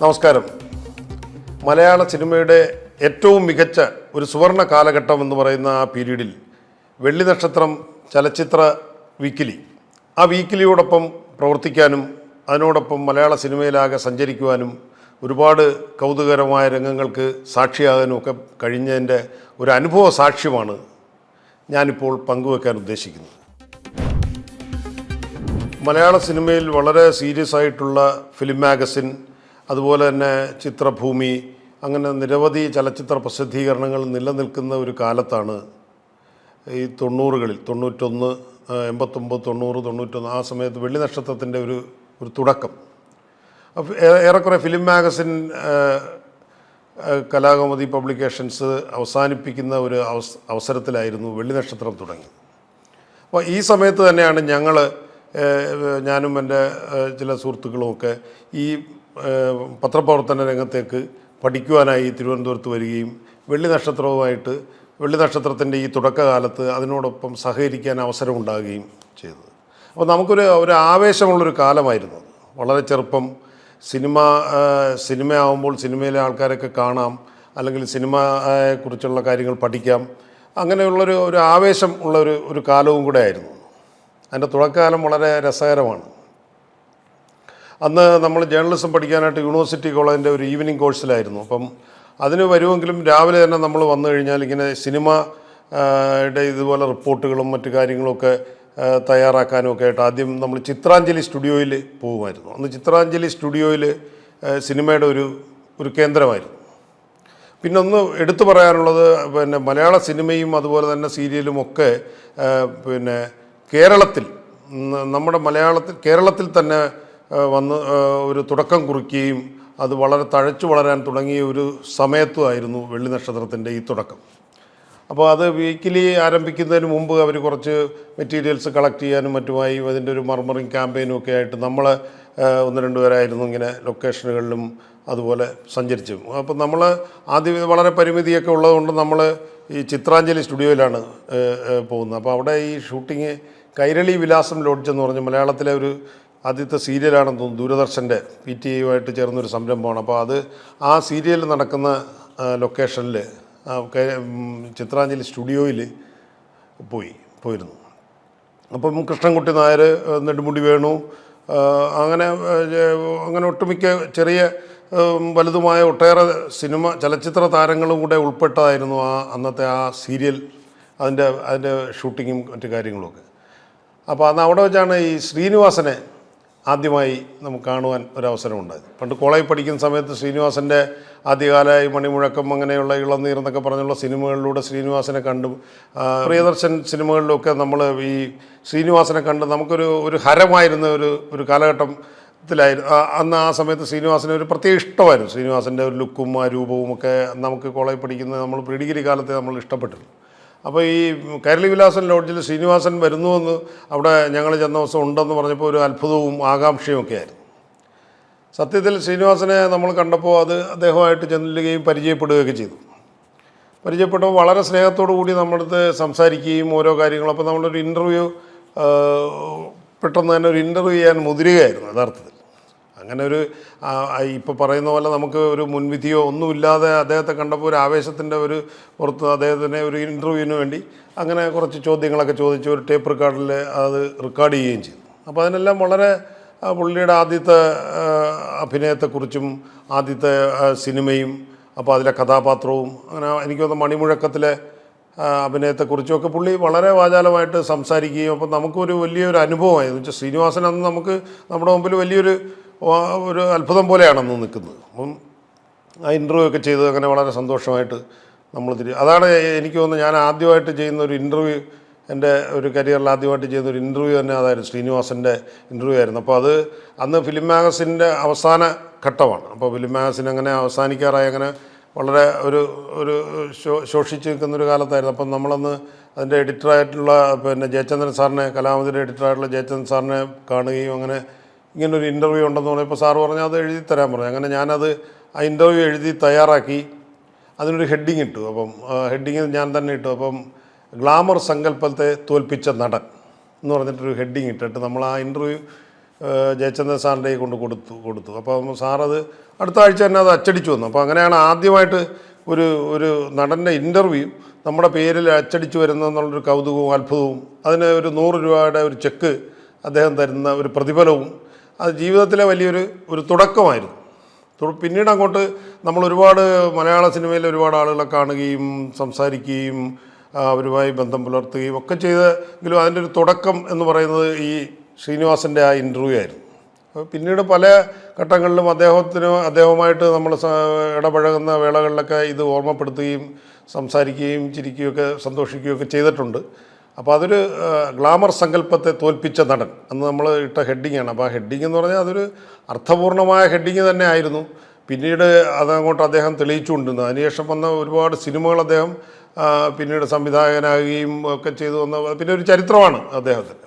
നമസ്കാരം. മലയാള സിനിമയുടെ ഏറ്റവും മികച്ച ഒരു സുവർണ കാലഘട്ടം എന്ന് പറയുന്ന ആ പീരീഡിൽ വെള്ളി നക്ഷത്രം ചലച്ചിത്ര വീക്കിലി. ആ വീക്കിലിയോടൊപ്പം പ്രവർത്തിക്കാനും അതിനോടൊപ്പം മലയാള സിനിമയിലാകെ സഞ്ചരിക്കുവാനും ഒരുപാട് കൗതുകരമായ രംഗങ്ങൾക്ക് സാക്ഷിയാകാനും ഒക്കെ കഴിഞ്ഞതിന്റെ ഒരു അനുഭവ സാക്ഷ്യമാണ് ഞാനിപ്പോൾ പങ്കുവെക്കാൻ ഉദ്ദേശിക്കുന്നത്. മലയാള സിനിമയിൽ വളരെ സീരിയസ് ആയിട്ടുള്ള ഫിലിം മാഗസിൻ അതുപോലെ തന്നെ ചിത്രഭൂമി അങ്ങനെ നിരവധി ചലച്ചിത്ര പ്രസിദ്ധീകരണങ്ങൾ നിലനിൽക്കുന്ന ഒരു കാലത്താണ് ഈ തൊണ്ണൂറുകളിൽ തൊണ്ണൂറ്റൊന്ന് എൺപത്തൊമ്പത് തൊണ്ണൂറ് തൊണ്ണൂറ്റൊന്ന് ആ സമയത്ത് വെള്ളി നക്ഷത്രത്തിന്റെ ഒരു ഒരു തുടക്കം. ഏറെക്കുറെ ഫിലിം മാഗസിൻ കലാകൗമുദി പബ്ലിക്കേഷൻസ് അവസാനിപ്പിക്കുന്ന ഒരു അവസ് അവസരത്തിലായിരുന്നു വെള്ളി നക്ഷത്രം തുടങ്ങി. അപ്പോൾ ഈ സമയത്ത് തന്നെയാണ് ഞങ്ങൾ ഞാനും എന്റെ ചില സുഹൃത്തുക്കളുമൊക്കെ ഈ പത്രപ്രവർത്തന രംഗത്തേക്ക് പഠിക്കുവാനായി തിരുവനന്തപുരത്ത് വരികയും വെള്ളി നക്ഷത്രവുമായിട്ട് വെള്ളി നക്ഷത്രത്തിന്റെ ഈ തുടക്കകാലത്ത് അതിനോടൊപ്പം സഹകരിക്കാൻ അവസരമുണ്ടാകുകയും ചെയ്തത്. അപ്പോൾ നമുക്കൊരു ഒരു ആവേശമുള്ളൊരു കാലമായിരുന്നു. വളരെ ചെറുപ്പം സിനിമ സിനിമയാവുമ്പോൾ സിനിമയിലെ ആൾക്കാരൊക്കെ കാണാം അല്ലെങ്കിൽ സിനിമയെക്കുറിച്ചുള്ള കാര്യങ്ങൾ പഠിക്കാം. അങ്ങനെയുള്ളൊരു ഒരു ആവേശം ഉള്ള ഒരു ഒരു കാലവും കൂടെ ആയിരുന്നു. അതിന്റെ തുടക്കകാലം വളരെ രസകരമാണ്. അന്ന് നമ്മൾ ജേർണലിസം പഠിക്കാനായിട്ട് യൂണിവേഴ്സിറ്റി കോളേജിന്റെ ഒരു ഈവനിങ് കോഴ്സിലായിരുന്നു അപ്പം അതിന് വരുമെങ്കിലും രാവിലെ തന്നെ നമ്മൾ വന്നു കഴിഞ്ഞാൽ ഇങ്ങനെ സിനിമ ഇതുപോലെ റിപ്പോർട്ടുകളും മറ്റു കാര്യങ്ങളൊക്കെ തയ്യാറാക്കാനും ഒക്കെ ആയിട്ട് ആദ്യം നമ്മൾ ചിത്രാഞ്ജലി സ്റ്റുഡിയോയിൽ പോകുമായിരുന്നു. അന്ന് ചിത്രാഞ്ജലി സ്റ്റുഡിയോയിൽ സിനിമയുടെ ഒരു ഒരു കേന്ദ്രമായിരുന്നു. പിന്നെ ഒന്ന് എടുത്തു പറയാനുള്ളത് പിന്നെ മലയാള സിനിമയും അതുപോലെ തന്നെ സീരിയലും ഒക്കെ പിന്നെ കേരളത്തിൽ നമ്മുടെ മലയാളത്തിൽ കേരളത്തിൽ തന്നെ വന്ന് ഒരു തുടക്കം കുറിക്കുകയും അത് വളരെ തഴച്ചു വളരാൻ തുടങ്ങിയ ഒരു സമയത്തുമായിരുന്നു വെള്ളി നക്ഷത്രത്തിന്റെ ഈ തുടക്കം. അപ്പോൾ അത് വീക്കിലി ആരംഭിക്കുന്നതിന് മുമ്പ് അവർ കുറച്ച് മെറ്റീരിയൽസ് കളക്ട് ചെയ്യാനും മറ്റുമായി അതിന്റെ ഒരു മർമറിങ് ക്യാമ്പയിനും ഒക്കെ ആയിട്ട് നമ്മൾ ഒന്ന് രണ്ട് പേരായിരുന്നു ഇങ്ങനെ ലൊക്കേഷനുകളിലും അതുപോലെ സഞ്ചരിച്ചു അപ്പോൾ നമ്മൾ ആദ്യം വളരെ പരിമിതിയൊക്കെ ഉള്ളതുകൊണ്ട് നമ്മൾ ഈ ചിത്രാഞ്ജലി സ്റ്റുഡിയോയിലാണ് പോകുന്നത്. അപ്പോൾ അവിടെ ഈ ഷൂട്ടിങ് കൈരളി വിലാസം ലോഡ്ജ് എന്ന് പറഞ്ഞ് മലയാളത്തിലെ ഒരു ആദ്യത്തെ സീരിയലാണെന്ന് തോന്നുന്നു. ദൂരദർശന്റെ പി ടി ഐയുമായിട്ട് ചേർന്നൊരു സംരംഭമാണ്. അപ്പോൾ അത് ആ സീരിയൽ നടക്കുന്ന ലൊക്കേഷനിൽ ചിത്രാഞ്ജലി സ്റ്റുഡിയോയിൽ പോയി പോയിരുന്നു. അപ്പം കൃഷ്ണൻകുട്ടി നായർ നെടുമുടി വേണു അങ്ങനെ അങ്ങനെ ഒട്ടുമിക്ക ചെറിയ വലുതുമായ ഒട്ടേറെ സിനിമ ചലച്ചിത്ര താരങ്ങളും കൂടെ ഉൾപ്പെട്ടതായിരുന്നു ആ അന്നത്തെ ആ സീരിയൽ അതിന്റെ അതിന്റെ ഷൂട്ടിങ്ങും മറ്റു കാര്യങ്ങളുമൊക്കെ അപ്പോൾ അന്ന് അവിടെ വെച്ചാണ് ഈ ശ്രീനിവാസനെ ആദ്യമായി നമുക്ക് കാണുവാൻ ഒരവസരമുണ്ടായത് പണ്ട് കോളേജ് പഠിക്കുന്ന സമയത്ത് ശ്രീനിവാസന്റെ ആദ്യകാല ഈ മണിമുഴക്കം അങ്ങനെയുള്ള ഇളനീർ എന്നൊക്കെ പറഞ്ഞുള്ള സിനിമകളിലൂടെ ശ്രീനിവാസനെ കണ്ടും. പ്രിയദർശൻ സിനിമകളിലൊക്കെ നമ്മൾ ഈ ശ്രീനിവാസനെ കണ്ട് നമുക്കൊരു ഒരു ഹരമായിരുന്ന ഒരു ഒരു കാലഘട്ടം ത്തിലായിരുന്നു അന്ന് ആ സമയത്ത് ശ്രീനിവാസന് ഒരു പ്രത്യേക ഇഷ്ടമായിരുന്നു. ശ്രീനിവാസന്റെ ഒരു ലുക്കും ആ രൂപവും ഒക്കെ നമുക്ക് കോളേജ് പഠിക്കുന്ന നമ്മൾ പ്രീഡിഗ്രി കാലത്തെ നമ്മൾ ഇഷ്ടപ്പെട്ടിരുന്നു. അപ്പോൾ ഈ കൈരളി വിലാസൻ ലോഡ്ജിൽ ശ്രീനിവാസൻ വരുന്നുവെന്ന് അവിടെ ഞങ്ങൾ ചെന്ന ദിവസം ഉണ്ടെന്ന് പറഞ്ഞപ്പോൾ ഒരു അത്ഭുതവും ആകാംക്ഷയും ഒക്കെ ആയിരുന്നു. സത്യത്തിൽ ശ്രീനിവാസനെ നമ്മൾ കണ്ടപ്പോൾ അത് അദ്ദേഹമായിട്ട് ചെല്ലുകയും പരിചയപ്പെടുകയൊക്കെ ചെയ്തു. പരിചയപ്പെട്ടപ്പോൾ വളരെ സ്നേഹത്തോടു കൂടി നമ്മളടുത്ത് സംസാരിക്കുകയും ഓരോ കാര്യങ്ങളും. അപ്പോൾ നമ്മളൊരു ഇന്റർവ്യൂ പെട്ടെന്ന് തന്നെ ഒരു ഇന്റർവ്യൂ ചെയ്യാൻ മുതിരുകയായിരുന്നു യഥാർത്ഥത്തിൽ. അങ്ങനെ ഒരു ഇപ്പോൾ പറയുന്ന പോലെ നമുക്ക് ഒരു മുൻവിധിയോ ഒന്നുമില്ലാതെ അദ്ദേഹത്തെ കണ്ടപ്പോൾ ഒരു ആവേശത്തിന്റെ ഒരു പുറത്ത് അദ്ദേഹത്തിനെ ഒരു ഇന്റർവ്യൂവിന് വേണ്ടി അങ്ങനെ കുറച്ച് ചോദ്യങ്ങളൊക്കെ ചോദിച്ച് ഒരു ടേപ്പ് റെക്കോർഡിൽ അത് റെക്കോർഡ് ചെയ്യുകയും ചെയ്തു. അപ്പോൾ അതിനെല്ലാം വളരെ പുള്ളിയുടെ ആദ്യത്തെ അഭിനയത്തെക്കുറിച്ചും ആദ്യത്തെ സിനിമയും അപ്പോൾ അതിലെ കഥാപാത്രവും അങ്ങനെ എനിക്ക് തോന്നുന്നു മണിമുഴക്കത്തിലെ അഭിനയത്തെക്കുറിച്ചുമൊക്കെ പുള്ളി വളരെ വാചാലമായിട്ട് സംസാരിക്കുകയും അപ്പം നമുക്കൊരു വലിയൊരു അനുഭവമായിരുന്നു. വെച്ചാൽ ശ്രീനിവാസൻ അന്ന് നമുക്ക് നമ്മുടെ മുമ്പിൽ വലിയൊരു ഒരു അത്ഭുതം പോലെയാണ് അന്ന് നിൽക്കുന്നത്. അപ്പം ആ ഇന്റർവ്യൂ ഒക്കെ ചെയ്ത് അങ്ങനെ വളരെ സന്തോഷമായിട്ട് നമ്മൾ തിരി അതാണ് എനിക്ക് തോന്നുന്നത് ഞാൻ ആദ്യമായിട്ട് ചെയ്യുന്ന ഒരു ഇന്റർവ്യൂ എന്റെ ഒരു കരിയറിൽ ആദ്യമായിട്ട് ചെയ്യുന്ന ഒരു ഇന്റർവ്യൂ തന്നെ അതായിരുന്നു ശ്രീനിവാസന്റെ ഇന്റർവ്യൂ ആയിരുന്നു. അപ്പോൾ അത് അന്ന് ഫിലിം മാഗസിന്റെ അവസാന ഘട്ടമാണ്. അപ്പോൾ ഫിലിം മാഗസിൻ അങ്ങനെ അവസാനിക്കാറായി അങ്ങനെ വളരെ ഒരു ഒരു ശോഷിച്ച് നിൽക്കുന്നൊരു കാലത്തായിരുന്നു. അപ്പം നമ്മളന്ന് അതിന്റെ എഡിറ്ററായിട്ടുള്ള പിന്നെ ജയചന്ദ്രൻ സാറിനെ കലാമതിന്റെ എഡിറ്ററായിട്ടുള്ള ജയചന്ദ്രൻ സാറിനെ കാണുകയും അങ്ങനെ ഇങ്ങനൊരു ഇന്റർവ്യൂ ഉണ്ടെന്ന് പറഞ്ഞപ്പോൾ സാറ് പറഞ്ഞാൽ അത് എഴുതി തരാൻ പറഞ്ഞു. അങ്ങനെ ഞാനത് ആ ഇന്റർവ്യൂ എഴുതി തയ്യാറാക്കി. അതിനൊരു ഹെഡിങ് ഇട്ടു. അപ്പം ഹെഡിങ് ഞാൻ തന്നെ ഇട്ടു. അപ്പം ഗ്ലാമർ സങ്കല്പത്തെ തോൽപ്പിച്ച നടൻ എന്ന് പറഞ്ഞിട്ടൊരു ഹെഡിങ് ഇട്ടിട്ട് നമ്മൾ ആ ഇന്റർവ്യൂ ജയചന്ദ്രൻ സാറിന്റെ കൊണ്ട് കൊടുത്തു കൊടുത്തു. അപ്പം സാറത് അടുത്ത ആഴ്ച തന്നെ അത് അച്ചടിച്ചു വന്നു. അപ്പോൾ അങ്ങനെയാണ് ആദ്യമായിട്ട് ഒരു ഒരു നടന്റെ ഇന്റർവ്യൂ നമ്മുടെ പേരിൽ അച്ചടിച്ചു വരുന്നതെന്നുള്ളൊരു കൗതുകവും അത്ഭുതവും അതിന് ഒരു നൂറ് രൂപയുടെ ഒരു ചെക്ക് അദ്ദേഹം തരുന്ന ഒരു പ്രതിഫലവും അത് ജീവിതത്തിലെ വലിയൊരു ഒരു തുടക്കമായിരുന്നു. പിന്നീട് അങ്ങോട്ട് നമ്മൾ ഒരുപാട് മലയാള സിനിമയിൽ ഒരുപാട് ആളുകളെ കാണുകയും സംസാരിക്കുകയും അവരുമായി ബന്ധം പുലർത്തുകയും ഒക്കെ ചെയ്തെങ്കിലും അതിന്റെ ഒരു തുടക്കം എന്ന് പറയുന്നത് ഈ ശ്രീനിവാസന്റെ ആ ഇന്റർവ്യൂ ആയിരുന്നു. പിന്നീട് പല ഘട്ടങ്ങളിലും അദ്ദേഹത്തിന് അദ്ദേഹവുമായിട്ട് നമ്മൾ ഇടപഴകുന്ന വേളകളിലൊക്കെ ഇത് ഓർമ്മപ്പെടുത്തുകയും സംസാരിക്കുകയും ചിരിക്കുകയൊക്കെ സന്തോഷിക്കുകയൊക്കെ ചെയ്തിട്ടുണ്ട്. അപ്പോൾ അതൊരു ഗ്ലാമർ സങ്കല്പത്തെ തോൽപ്പിച്ച നടൻ. അന്ന് നമ്മൾ ഇട്ട ഹെഡിങ്ങാണ്. അപ്പോൾ ആ ഹെഡിങ് എന്ന് പറഞ്ഞാൽ അതൊരു അർത്ഥപൂർണമായ ഹെഡിങ് തന്നെ ആയിരുന്നു. പിന്നീട് അതങ്ങോട്ട് അദ്ദേഹം തെളിയിച്ചുകൊണ്ടിരുന്നു അതിനുശേഷം വന്ന ഒരുപാട് സിനിമകൾ അദ്ദേഹം പിന്നീട് സംവിധായകനാകുകയും ഒക്കെ ചെയ്തു വന്ന പിന്നെ ഒരു ചരിത്രമാണ് അദ്ദേഹത്തിന്